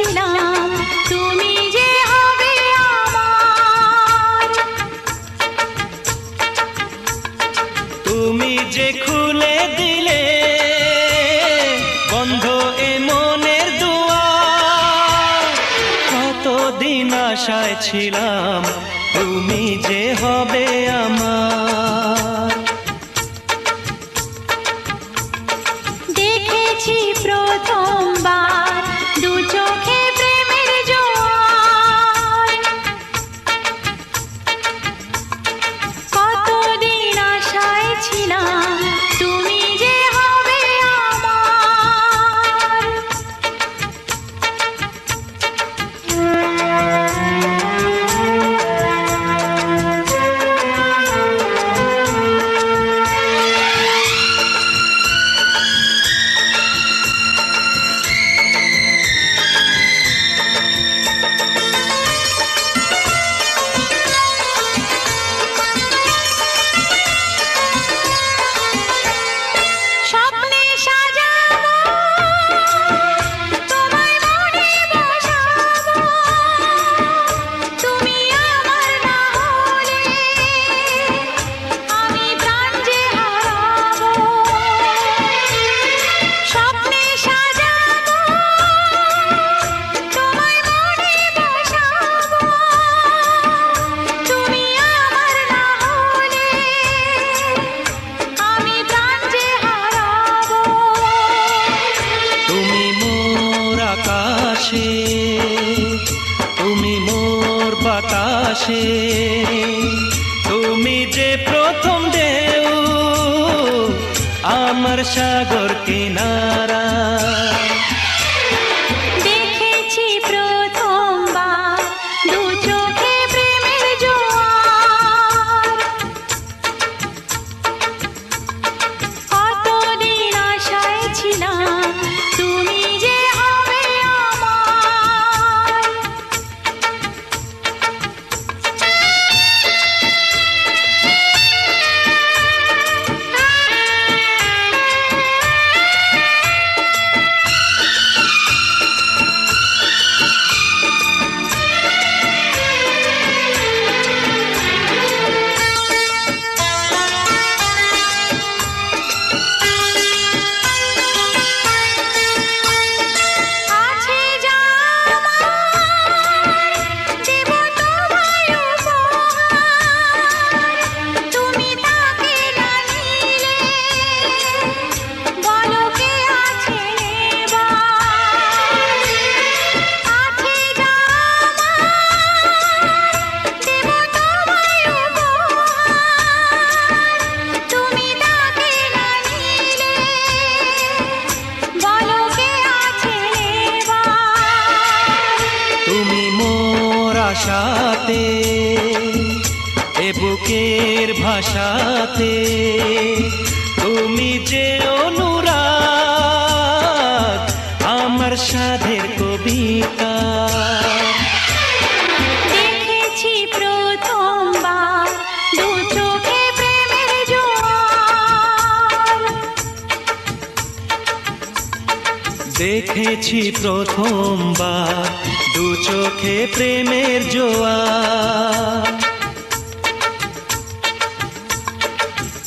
ভেবেছিলাম যে খুলে দিলে এ আশায় ছিলাম তুমি যে হবে আমার। দেখেছি প্রথম আকাশে তুমি মোর বাতাসে তুমি যে প্রথম দেও আমার সাগর কিনারা। ভাষাতে এ বুকের ভাষাতে তুমি যে অনু দেখেছি প্রথমবার দু চোখে প্রেমের জোয়া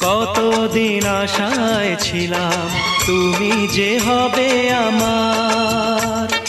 কতদিন আশায় ছিলাম তুমি যে হবে আমার।